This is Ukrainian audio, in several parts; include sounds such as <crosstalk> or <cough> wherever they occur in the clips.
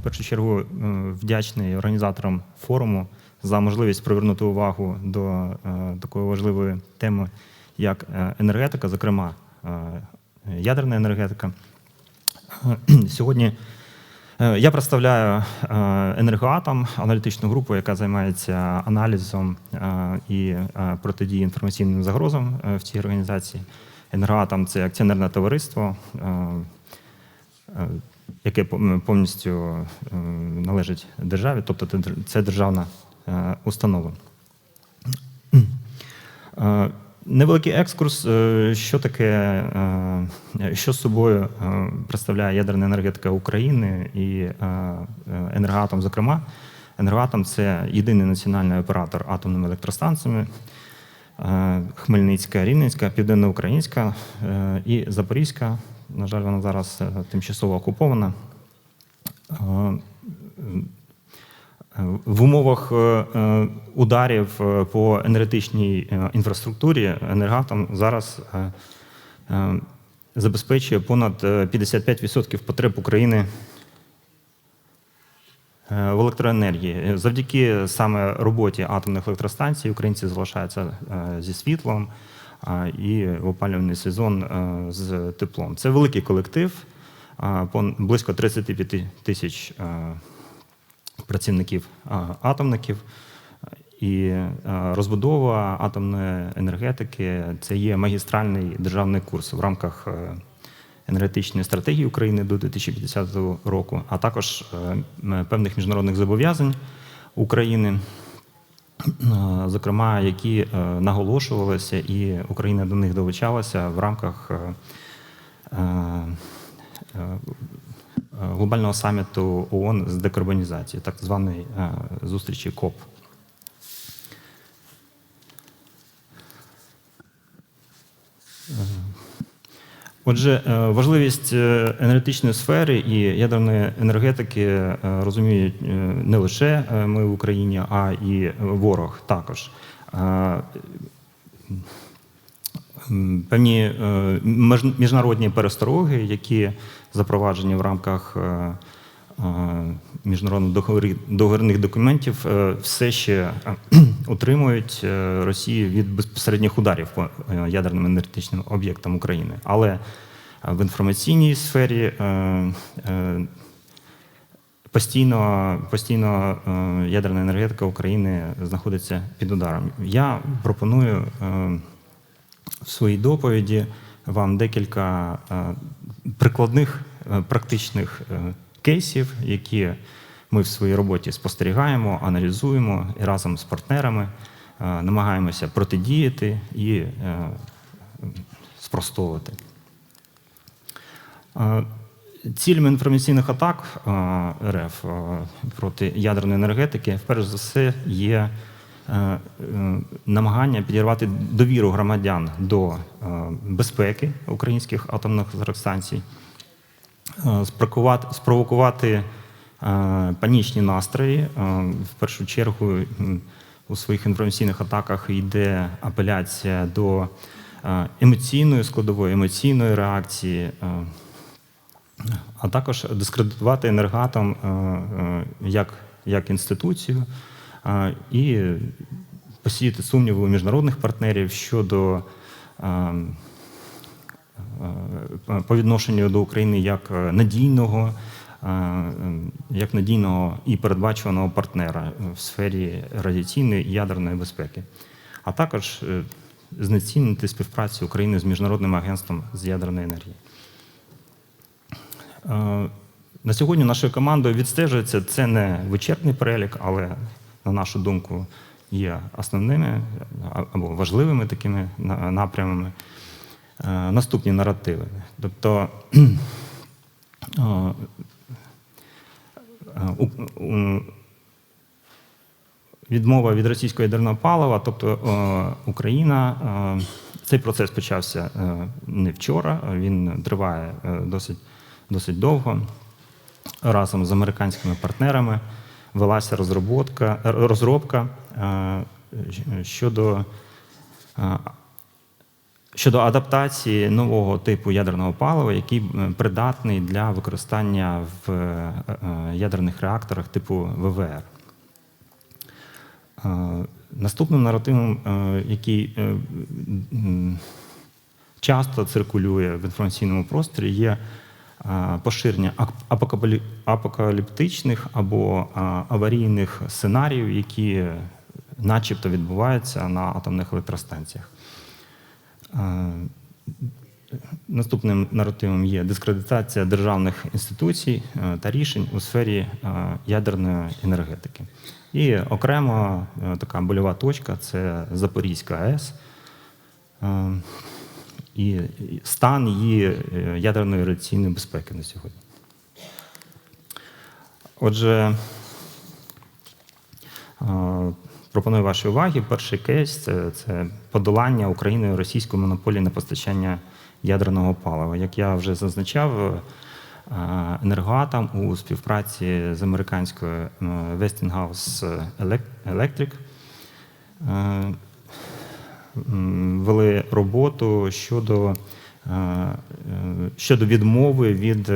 В першу чергу е, вдячний організаторам форуму за можливість привернути увагу до е, такої важливої теми, як е, енергетика, зокрема ядерна енергетика. <clears throat> Сьогодні я представляю енергоатом, аналітичну групу, яка займається аналізом і протидії інформаційним загрозам в цій організації. Енергоатом це акціонерне товариство, яке повністю е, належить державі, тобто це державна е, установа. Е, Невеликий екскурс, що таке, що з собою представляє ядерна енергетика України і енергоатом, зокрема. Енергоатом це єдиний національний оператор атомними електростанціями. Хмельницька, Рівненська, Південноукраїнська і Запорізька. На жаль, вона зараз е, тимчасово окупована. Е, в умовах е, е, ударів е, по енергетичній е, інфраструктурі енергатом зараз е, е, забезпечує понад е, 55% потреб України е, в електроенергії. Завдяки саме роботі атомних електростанцій українці залишаються е, зі світлом і опалювальний сезон е, з теплом. Це великий колектив, близько 35 тисяч е, працівників атомників. І е, розбудова атомної енергетики це є магістральний державний курс в рамках енергетичної стратегії України до 2050 року, а також певних міжнародних зобов'язань України, зокрема, які е, наголошувалися, і Україна до них долучалася в рамках е, е, глобального саміту ООН з декарбонізації, так званої зустрічі КОП. Отже, е, важливість е, енергетичної сфери і ядерної енергетики е, розуміють не лише ми в Україні, а і ворог також. Певні міжнародні перестороги, які запроваджені в рамках е, міжнародних договірних документів, е, все ще е, <clears throat> утримують Росію від безпосередніх ударів по ядерним енергетичним об'єктам України. Але в інформаційній сфері постійно, постійно ядерна енергетика України знаходиться під ударом. Я пропоную в своїй доповіді вам декілька прикладних практичних кейсів, які ми в своїй роботі спостерігаємо, аналізуємо і разом з партнерами е, намагаємося протидіяти і е, спростовувати. Е, Цілями інформаційних атак РФ проти ядерної енергетики, перш за все, є намагання підірвати довіру громадян до безпеки українських атомних електростанцій, спровокувати- спровокувати е, панічні настрої. Е, В першу чергу у своїх інформаційних атаках йде апеляція до е, емоційної складової, емоційної реакції. е, а також дискредитувати енергатом е, е, як, як інституцію е, і посіяти сумніви у міжнародних партнерів щодо е, е, по відношенню до України як е, надійного, е, е, як надійного і передбачуваного партнера в сфері радіаційної і ядерної безпеки, а також е, знецінити співпрацю України з міжнародним агентством з ядерної енергії. Е, На сьогодні нашою командою відстежується це не вичерпний перелік, але, на нашу думку, є основними або важливими такими напрямами. Е, Наступні наративи. Тобто <clears throat> е, відмова від російського ядерного палива, тобто Україна, е, цей процес почався не вчора, він триває досить, досить довго. Разом з американськими партнерами велася розробка, розробка щодо, щодо адаптації нового типу ядерного палива, який е, придатний для використання в е, е, ядерних реакторах типу ВВР. Наступним наративом, який часто циркулює в інформаційному просторі, є поширення апокаліптичних або аварійних сценаріїв, які начебто відбуваються на атомних електростанціях. Наступним наративом є дискредитація державних інституцій е, та рішень у сфері е, ядерної енергетики. І окремо е, така больова точка це Запорізька АЕС і стан її ядерної радіаційної безпеки на сьогодні. Отже, пропоную вашій увазі. Перший кейс це, це подолання Україною російської монополії на постачання ядерного палива. Як я вже зазначав, е, енергоатом у співпраці з американською е, Westinghouse Electric е, вели роботу щодо, щодо відмови від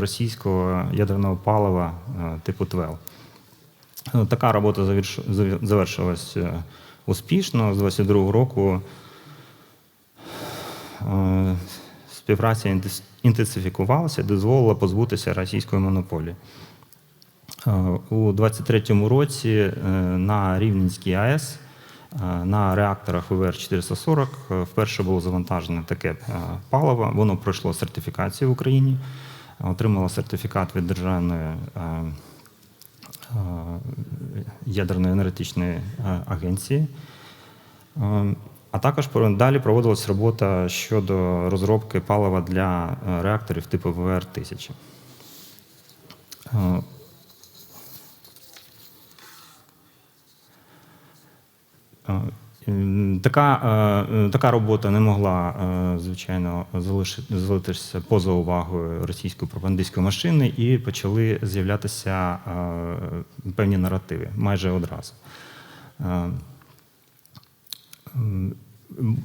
російського ядерного палива типу ТВЕЛ. Е, Така робота завершилась е, успішно. З 22 року е, співпраця інтенсифікувалася, дозволила позбутися російської монополії. Е, У 23-му році на Рівненській АЕС на реакторах ВВР 440 е, вперше було завантажене таке паливо. Воно пройшло сертифікацію в Україні, отримало сертифікат від Державної ядерної енергетичної е, агенції. Е, А також далі проводилась робота щодо розробки палива для е, реакторів типу ВВР-1000. Е, Е, м, Така, е, е, така робота не могла, е, звичайно, залишитися поза увагою російської пропагандистської машини, і почали з'являтися певні наративи майже одразу.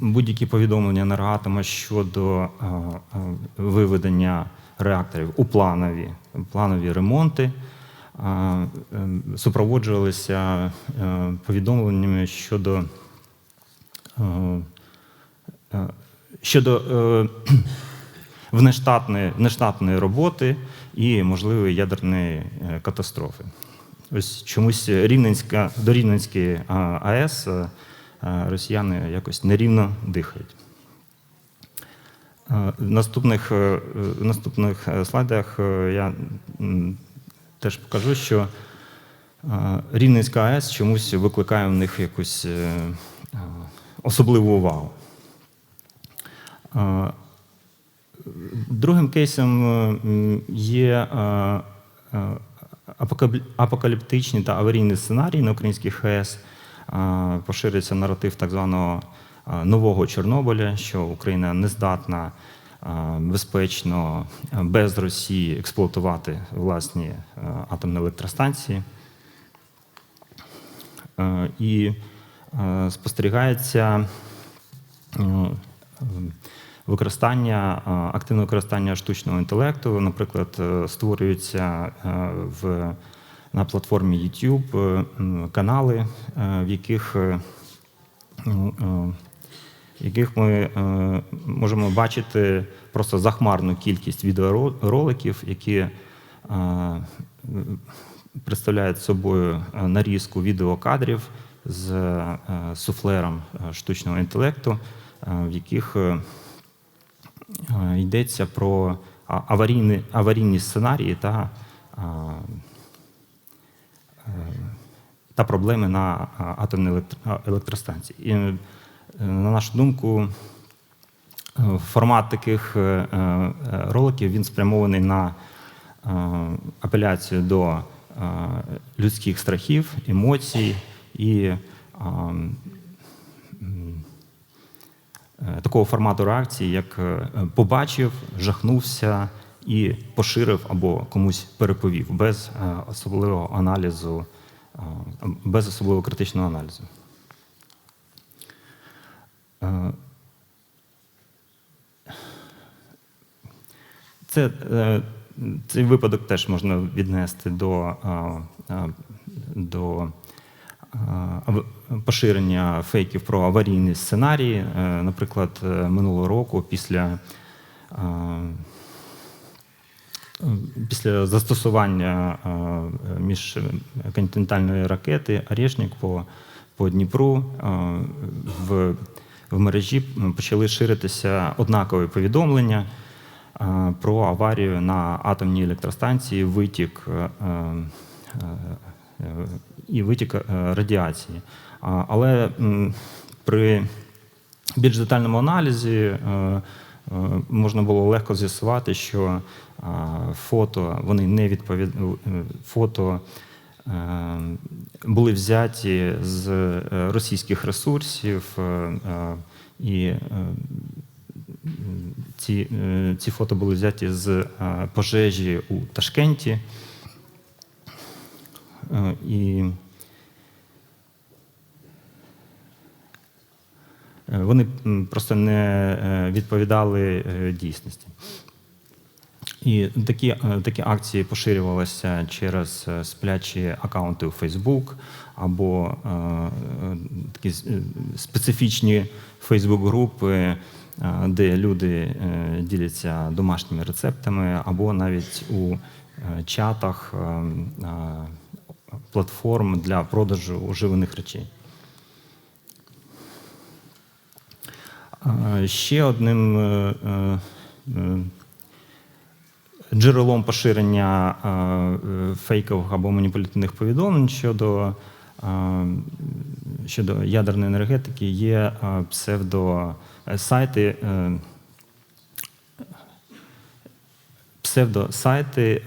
Будь-які повідомлення енергоатома щодо виведення реакторів у планові, планові ремонти супроводжувалися повідомленнями щодо щодо е, <clears throat> внештатної, внештатної роботи і можливої ядерної е, катастрофи. Ось чомусь Рівненська, до Рівненської е, АЕС е, е, росіяни якось нерівно дихають. Е, В наступних, е, в наступних е, слайдах е, я теж покажу, що е, Рівненська АЕС чомусь викликає в них якусь е, е, особливу увагу. Е, Другим кейсом е, є е, апокаліптичні та аварійні сценарії на українських. Е, Поширюється наратив так званого нового Чорнобиля, що Україна не здатна безпечно без Росії експлуатувати власні атомні електростанції. І спостерігається е, е, використання, е, активне використання штучного інтелекту. Наприклад, е, створюються е, в, на платформі YouTube е, канали, е, в яких, е, ну, е, яких ми е, можемо бачити просто захмарну кількість відеороликів, які е, представляють собою е, нарізку відеокадрів з е, суфлером е, штучного інтелекту, е, в яких йдеться про аварійні, аварійні сценарії та, та проблеми на атомній електр- електростанції. І, на нашу думку, формат таких роликів він спрямований на апеляцію до людських страхів, емоцій і е, такого формату реакції, як е, побачив, жахнувся і поширив або комусь переповів без е, особливого аналізу, без особливого критичного аналізу. Це, Цей випадок теж можна віднести до до поширення фейків про аварійні сценарії. Е, Наприклад, е, минулого року після, після застосування міжконтинентальної ракети Орешник по, по Дніпру в, в мережі почали ширитися однакові повідомлення про аварію на атомній електростанції, витік е, е, е, і витік е, радіації. Але при більш детальному аналізі е, е, можна було легко з'ясувати, що фото вони не відповід... фото були взяті з російських ресурсів, і ці, ці фото були взяті з пожежі у Ташкенті. Е, І Е, Вони просто не е, відповідали дійсності. І такі, такі акції поширювалися через сплячі акаунти у Facebook або такі специфічні Facebook-групи, де люди діляться домашніми рецептами, або навіть у чатах е, е, платформ для продажу уживаних речей. Е, Ще одним е, е, джерелом поширення фейкових або маніпулятивних повідомлень щодо, щодо ядерної енергетики є псевдосайти, псевдосайти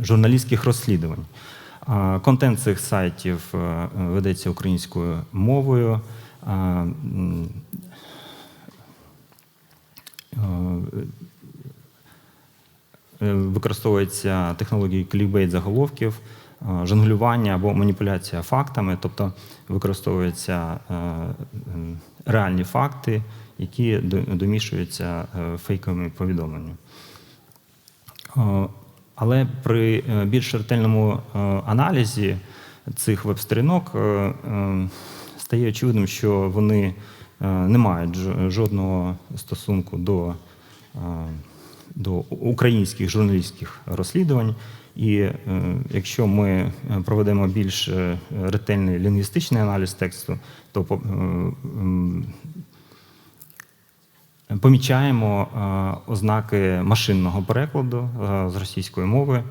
журналістських розслідувань. Контент цих сайтів е, ведеться українською мовою. Е, Використовуються технології клікбейт заголовків, е, жонглювання або маніпуляція фактами, тобто використовуються е, реальні факти, які домішуються фейковими повідомленнями. Але при е, більш ретельному е, аналізі цих веб-сторінок е, стає очевидним, що вони не мають жодного стосунку до, до українських журналістських розслідувань. І якщо ми проведемо більш ретельний лінгвістичний аналіз тексту, то Помічаємо е, ознаки машинного перекладу е, з російської мови,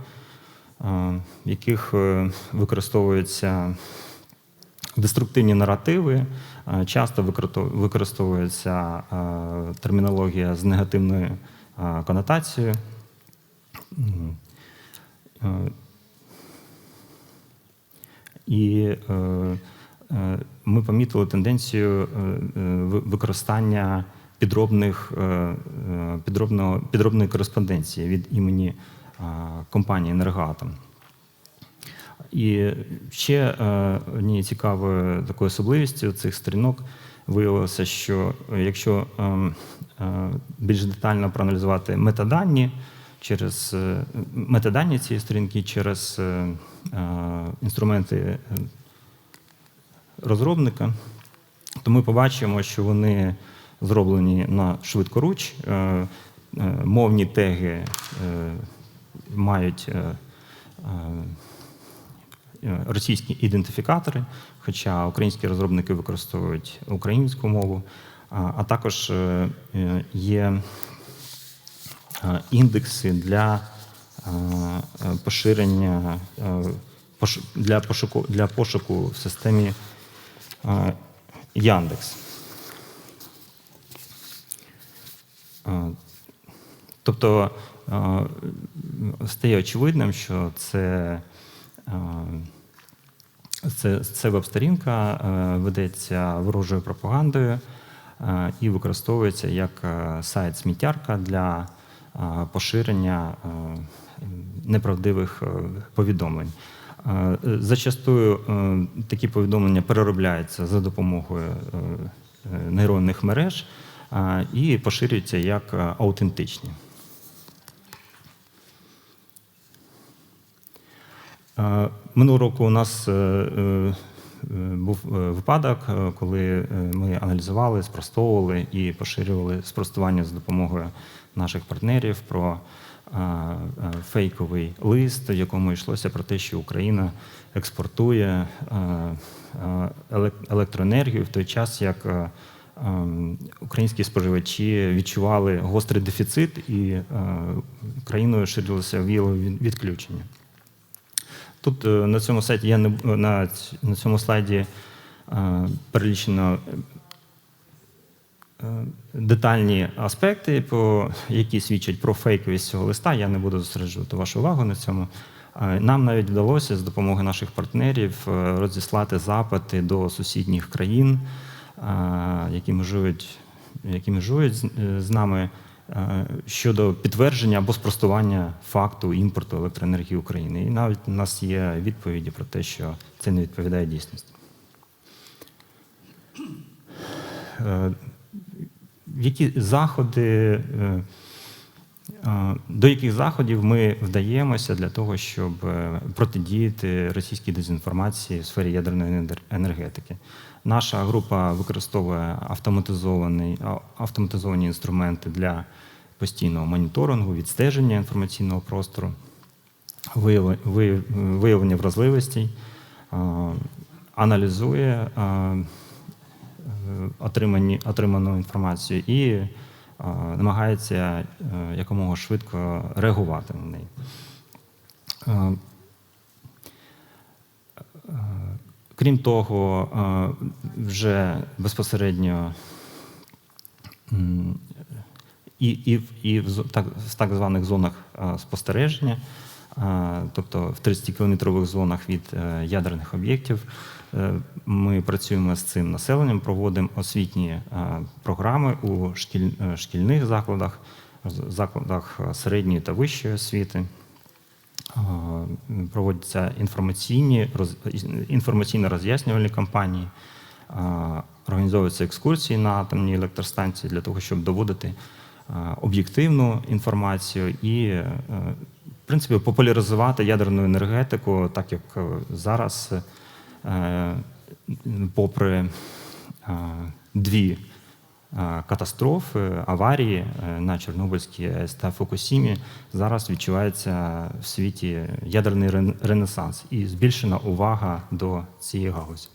в яких е, використовуються деструктивні наративи, часто використовується термінологія з негативною конотацією. І ми помітили тенденцію ви- використання підробних, е, е, підробного, підробної кореспонденції від імені е, компанії «Енергоатом». І ще однією цікавою такою особливістю цих сторінок виявилося, що якщо більш детально проаналізувати метадані через метадані цієї сторінки через інструменти розробника, то ми побачимо, що вони зроблені на швидкоруч. Е, е, Мовні теги е, мають російські ідентифікатори, хоча українські розробники використовують українську мову, а також є індекси для поширення для пошуку для пошуку в системі Яндекс. Е, Тобто стає очевидним, що це, це, це веб-сторінка ведеться ворожою пропагандою і використовується як е, сайт сміттярка для поширення неправдивих е, повідомлень. Зачастую е, такі повідомлення переробляються за допомогою е, нейронних мереж і поширюються як е, аутентичні. Е, минулого року у нас е, був випадок, коли ми аналізували, спростовували і поширювали спростування за допомогою наших партнерів про фейковий лист, в якому йшлося про те, що Україна експортує електроенергію в той час, як українські споживачі відчували гострий дефіцит і е, країною ширилося віло відключення. Тут е, на цьому сайті я не на, на цьому слайді е, перелічено детальні аспекти, по, які свідчать про фейковість цього листа. Я не буду зосереджувати вашу увагу на цьому. Нам навіть вдалося з допомогою наших партнерів розіслати запити до сусідніх країн, які межують, які межують з- е, нами е, щодо підтвердження або спростування факту імпорту електроенергії України. І навіть у нас є відповіді про те, що це не відповідає дійсності. Е, Які заходи, до яких заходів ми вдаємося для того, щоб е, протидіяти російській дезінформації в сфері ядерної енергетики? Наша група використовує автоматизований, а- автоматизовані інструменти для постійного моніторингу, відстеження інформаційного простору, виявлення вразливостей, аналізує е, отриману інформацію і намагається е, якомога швидко реагувати на неї. Е, е, Крім того, вже безпосередньо і, і, і в так, в так званих зонах спостереження, тобто в 30-кілометрових зонах від е, ядерних об'єктів, е, ми працюємо з цим населенням, проводимо освітні е, програми у шкільних закладах, закладах середньої та вищої освіти. Проводяться інформаційні інформаційно-роз'яснювальні кампанії, е, організовуються екскурсії на атомні електростанції для того, щоб доводити об'єктивну інформацію і, принципі, популяризувати ядерну енергетику, так як е, зараз, е, попри е, дві катастрофи, аварії на Чорнобильській АЕС та Фукусімі, зараз відчувається в світі ядерний ренесанс і збільшена увага до цієї галузі.